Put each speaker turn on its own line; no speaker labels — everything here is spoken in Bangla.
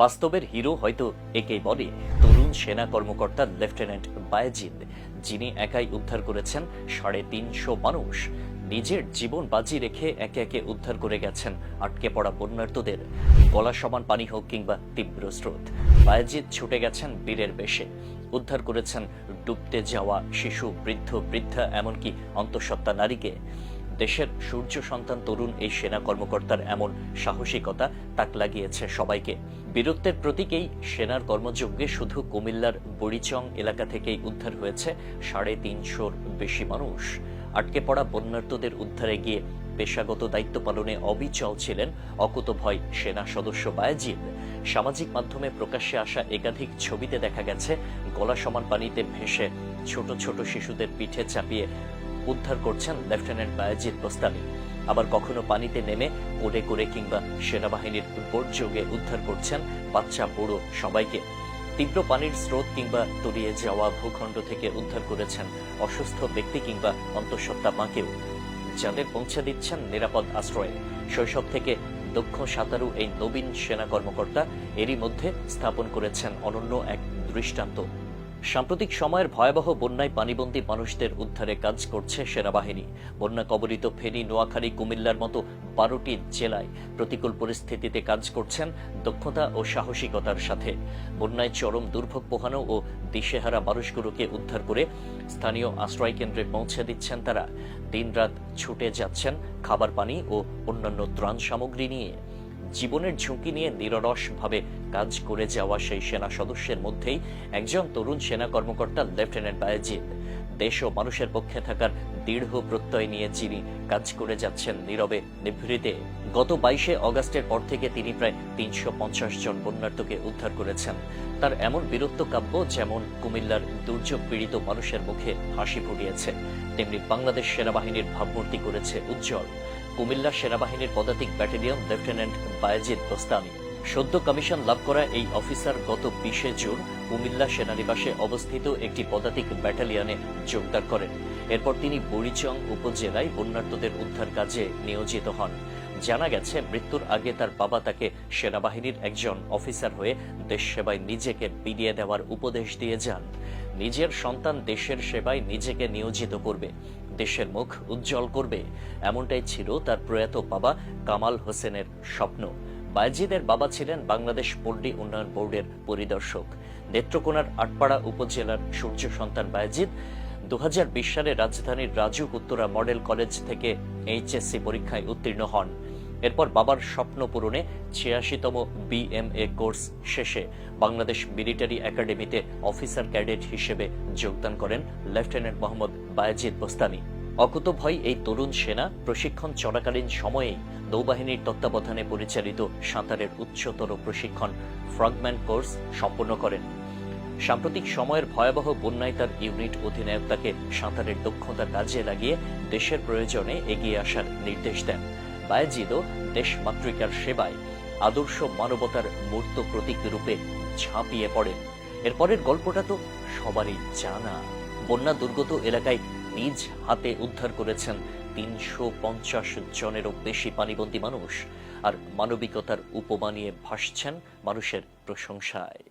বাস্তবের হিরো হয়তো একেই বলে তরুণ সেনা কর্মকর্তা লেফটেন্যান্ট বায়েজিদ, যিনি একাই উদ্ধার করেছেন সাড়ে তিনশো মানুষ। নিজের জীবন বাজি রেখে একে একে উদ্ধার করে গেছেন আটকে পড়া বন্যার্তদের। গলা সমান পানি হোক কিংবা তীব্র স্রোত। বায়েজিদ ছুটে গেছেন বীরের বেশে। উদ্ধার করেছেন ডুবতে যাওয়া শিশু, বৃদ্ধ, বৃদ্ধা, এমনকি অন্তঃসত্ত্বা নারীকে। দেশের সূর্য সন্তান তরুণ এই সেনা কর্মকর্তার এমন সাহসিকতা তাক লাগিয়েছে সবাইকে। বীরত্বের প্রতীকেই সেনার কর্মযজ্ঞে শুধু কুমিল্লার বড়িচং এলাকা থেকেই উদ্ধার হয়েছে সাড়ে তিনশোর বেশি মানুষ। আটকে পড়া বন্যার্তদের উদ্ধারে গিয়ে পেশাগত দায়িত্ব পালনে অবিচল ছিলেন অকুতভয় সেনা সদস্য বায়াজিদ। সামাজিক মাধ্যমে প্রকাশ্যে আসা একাধিক ছবিতে দেখা গেছে, গলা সমান পানিতে ভেসে ছোট ছোট শিশুদের পিঠে চাপিয়ে উদ্ধার করছেন লেফটেন্যান্ট বায়াজিদ বোস্তানি। আবার কখনো পানিতে নেমে কোড়ে করে কিংবা সেনাবাহিনীর বোটযোগে উদ্ধার করছেন বাচ্চা বুড়ো সবাইকে। তীব্র পানির স্রোত কিংবা তলিয়ে যাওয়া ভূখণ্ড থেকে উদ্ধার করেছেন অসুস্থ ব্যক্তি কিংবা অন্তঃসত্ত্বা মাকেও। যাদের পৌঁছে দিচ্ছেন নিরাপদ আশ্রয়ে। শৈশব থেকে দক্ষ সাঁতারু এই নবীন সেনা কর্মকর্তা এরই মধ্যে স্থাপন করেছেন অনন্য এক দৃষ্টান্ত। সাম্প্রতিক সময়ের ভয়াবহ বন্যায় পানিবন্দী মানুষদের উদ্ধারে কাজ করছে সেনাবাহিনী। বন্যা কবলিত ফেনী, নোয়াখালী, কুমিল্লার মতো বারোটি জেলায় প্রতিকূল পরিস্থিতিতে কাজ করছেন দক্ষতা ও সাহসিকতার সাথে। বন্যায় চরম দুর্ভোগ পোহানো ও দিশেহারা মানুষগুলোকে উদ্ধার করে স্থানীয় আশ্রয় কেন্দ্রে পৌঁছে দিচ্ছেন তারা। দিনরাত ছুটে যাচ্ছেন খাবার পানি ও অন্যান্য ত্রাণ সামগ্রী নিয়ে। জীবনের ঝুঁকি নিয়ে নিররসভাবে কাজ করে যাওয়া সেই সেনা সদস্যের মধ্যেই একজন তরুণ সেনা কর্মকর্তা লেফটেন্যান্ট বায়াজিদ। দেশ ও মানুষের পক্ষে থাকার দৃঢ় প্রত্যয় নিয়ে যিনি কাজ করে যাচ্ছেন নীরবে, নিভৃতে, গত বাইশে অগাস্টের পর থেকে তিনি প্রায় তিনশো পঞ্চাশ জন বন্যার্থকে উদ্ধার করেছেন। তার এমন বীরত্ব কাব্য যেমন কুমিল্লার দুর্যোগ পীড়িত মানুষের মুখে হাসি ফুটিয়েছে, তেমনি বাংলাদেশ সেনাবাহিনীর ভাবমূর্তি করেছে উজ্জ্বল। কুমিল্লা সেনাবাহিনীর পদাতিক ব্যাটালিয়ন লেফটেন্যান্ট বায়েজিদ বোস্তামি সদ্য কমিশন লাভ করা এই অফিসার গত বিশে জুন কুমিল্লা সেনানিবাসে অবস্থিত একটি পদাতিক ব্যাটালিয়নে যোগদান করেন। এরপর তিনি বড়িচং উপজেলায় বন্যার্তদের উদ্ধার কাজে নিয়োজিত হন। জানা গেছে, মৃত্যুর আগে তার বাবা তাকে সেনাবাহিনীর একজন অফিসার হয়ে দেশ সেবায় নিজেকে বিলিয়ে দেওয়ার উপদেশ দিয়ে যান। নিজের সন্তান দেশের সেবায় নিজেকে নিয়োজিত করবে। দেশের মুখ উজ্জ্বল করবে। এমনটাই ছিল তার প্রয়াত বাবা কামাল হোসেনের স্বপ্ন। বায়েজিদের বাবা ছিলেন বাংলাদেশ পল্লী উন্নয়ন বোর্ডের পরিদর্শক। নেত্রকোনার আটপাড়া উপজেলার সূর্য সন্তান বায়েজিদ দুহাজার বিশ সালে রাজধানীর রাজু উত্তরা মডেল কলেজ থেকে এইচএসসি পরীক্ষায় উত্তীর্ণ হন। এরপর বাবার স্বপ্ন পূরণে ছিয়াশিতম বিএমএ কোর্স শেষে বাংলাদেশ মিলিটারি একাডেমিতে অফিসার ক্যাডেট হিসেবে যোগদান করেন লেফটেন্যান্ট মোহাম্মদ বায়াজিদ বোস্তানি। অকুতভয় এই তরুণ সেনা প্রশিক্ষণ চলাকালীন সময়েই নৌবাহিনীর তত্ত্বাবধানে পরিচালিত সাঁতারের উচ্চতর প্রশিক্ষণ ফ্রগম্যান কোর্স সম্পন্ন করেন। সাম্প্রতিক সময়ের ভয়াবহ বন্যায় তার ইউনিট অধিনায়ক তাকে সাঁতারের দক্ষতা কাজে লাগিয়ে দেশের প্রয়োজনে এগিয়ে আসার নির্দেশ দেন। বায়াজিদও দেশ মাতৃকার সেবায় আদর্শ মানবতার মূর্ত প্রতীক রূপে ঝাঁপিয়ে পড়েন। এরপরের গল্পটা তো সবারই জানা। বন্যা দুর্গত এলাকায় নিজ হাতে উদ্ধার করেছেন তিনশো পঞ্চাশ জনেরও বেশি পানিবন্দী মানুষ। আর মানবিকতার উপমা নিয়ে ভাসছেন মানুষের প্রশংসায়।